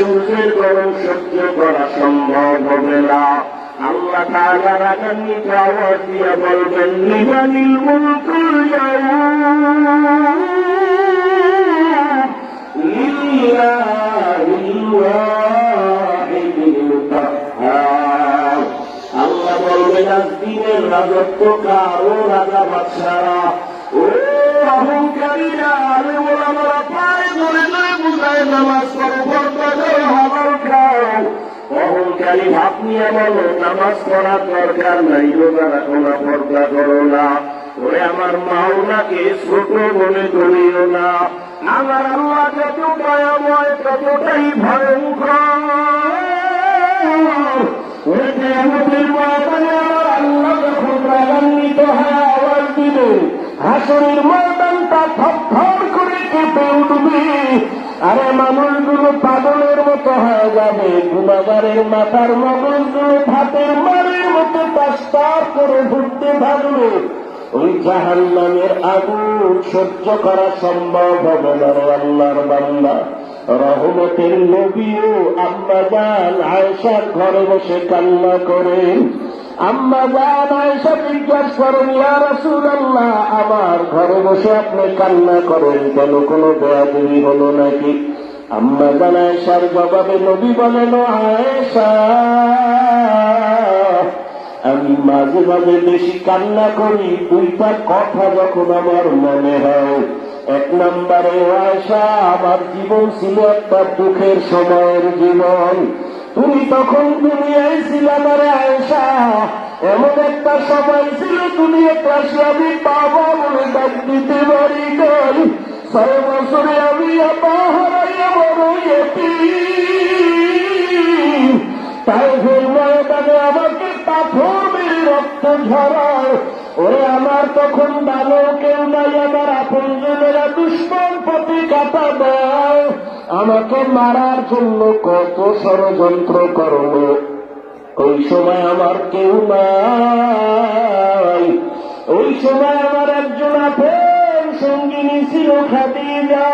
সূর্যের গরম সহ্য করা সম্ভব হবে না। আল্লাহ তাআলার আগামীতে আওয়াজ দিয়ে বলবেন লিমানিল মুলকুল আল্লাহ বলবেন দিনের রাজত্ব কারও রাজা বাচ্চারা ও অহংকারীরা ধরে ধরে বুঝায় নামাজ অহংকারী ভাব নিয়ে বলো, নামাজ পড়ার দরকার নাই, রোজা রাখো পর্দা করো না ওরে আমার মাওলাকে ছোট মনে করিও না। আমার আল্লাহ ততটাই ভয়ঙ্কর। ওরে আমার আল্লাহ যখন হয়ে হাসনের ময়দানটা আরে মানুষগুলো পাগলের মতো হয়ে যাবে। গুণাগারের মাথার মগজগুলো ভাতের মারের মতো পাস্তার করে ঘুরতে থাকবে ওই জাহান নামের আগুন সহ্য করা সম্ভব হবে না আল্লাহর বান্দা। রহমতের নবীও আম্মা যান আয়সার ঘরে বসে কান্না করেন। আম্মা যান আয়সা জিজ্ঞাসা করেন ইয়া আমার ঘরে বসে আপনি কান্না করেন কেন? কোনো বেয়াদবি হলো নাকি? আম্মা জান আয়সার জবাবে নবী বলেন আয়েশা, আমি মাঝে মাঝে বেশি কান্না করি। দুইটা কথা যখন আমার মনে হয়, এক নম্বরে আয়সা আমার জীবন ছিল একটা দুঃখের সময়ের জীবন। তুমি তখন দুনিয়ায় ছিল আমার আয়সা এমন একটা সময় ছিল দুনিয়া ক্লাসে আমি বাবা বলে ডাক দিতে পারি নাই। ছয় বছরে আমি এতিম। তাই ময়দানে আমাকে পাথর মেরে রক্ত ঝরায়। ওরে আমার তখন ভালো কেউ নাই, আমার আপনজনেরা দুশ্মন। পথে কাটা দেয় আমাকে মারার জন্য কত ষড়যন্ত্র করল। ওই সময় আমার কেউ নাই। ওই সময় আমার একজন আপন সঙ্গিনী ছিল খাদিজা।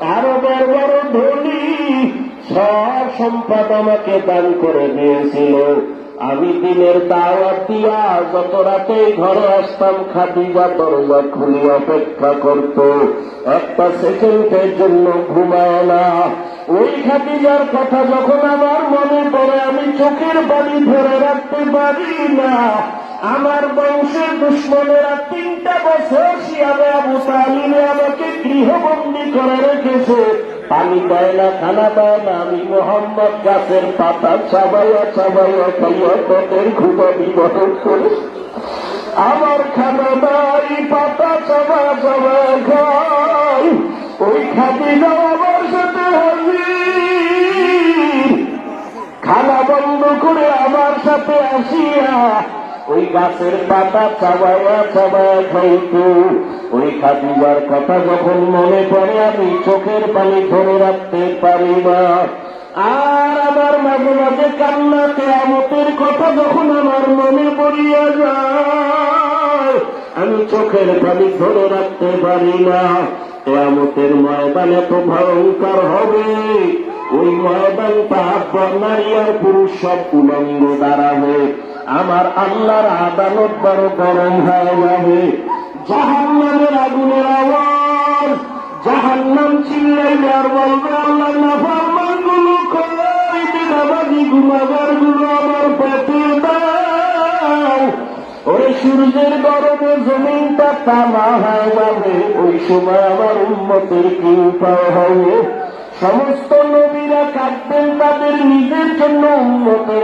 আরবের বড় ধনী, সব সম্পদ আমাকে দান করে দিয়েছিল। আমি দিনের দাওয়াত দিয়া যত রাতে ঘরে আসতাম, খাদিজা দরজা খুলে অপেক্ষা করত। একটা সেকেন্ডের জন্য ঘুমায় না। ওই খাদিজার কথা যখন আমার মনে পড়ে, আমি চোখের বাড়ি ধরে রাখতে পারি না। আমার বংশের দুশ্মনেরা তিনটা বছর শিয়াবে আবু তালিমে আমাকে গৃহবন্দী করে রেখেছে। দেয় না খানা দেয় না, আমি মোহাম্মদ গাছের পাতা চাবাইয়া চাবাইয়া খাইয়া তোদের ঘুমা বিবরণ করে। আমার খানা নাই, পাতা চাবা চাবা খাই। ওই খাদি আমার সাথে হাজির। খানা বন্ধ করে আমার সাথে আসিয়া ওই গাছের পাতা চাবায়া চাবায়া খাইতো ওই খাদিবার কথা যখন মনে পড়ে আমি চোখের পানি ধরে রাখতে পারি না। আর আমার মাঝে মাঝে কান্নাতে আমতের কথা যখন আমার মনে পড়িয়া যায় আমি চোখের পানি ধরে রাখতে পারি না। কেয়ামতের ময়দানে তো ভয়ঙ্কর হবে। ওই ময়দানটা নারী আর পুরুষ সব উলঙ্গ দাঁড়াবে আমার আল্লাহর আদালত বড় গরম হয়ে যাবে। জাহান্নামের আগুনের আওয়াজ, জাহান্নাম চিল্লাইলে আর বলবে, আল্লাহ নাফারমানগুলো কই বিধাবাদী গুণাগারগুলো আমার পেটে দাও। ওই সূর্যের গরমে জমিনটা তামা হয়ে যাবে, ওই সময় আমার উন্মতের কি উপায় হবে। সমস্ত নবীরা কাটবেন তাদের নিজের জন্য উন্নতের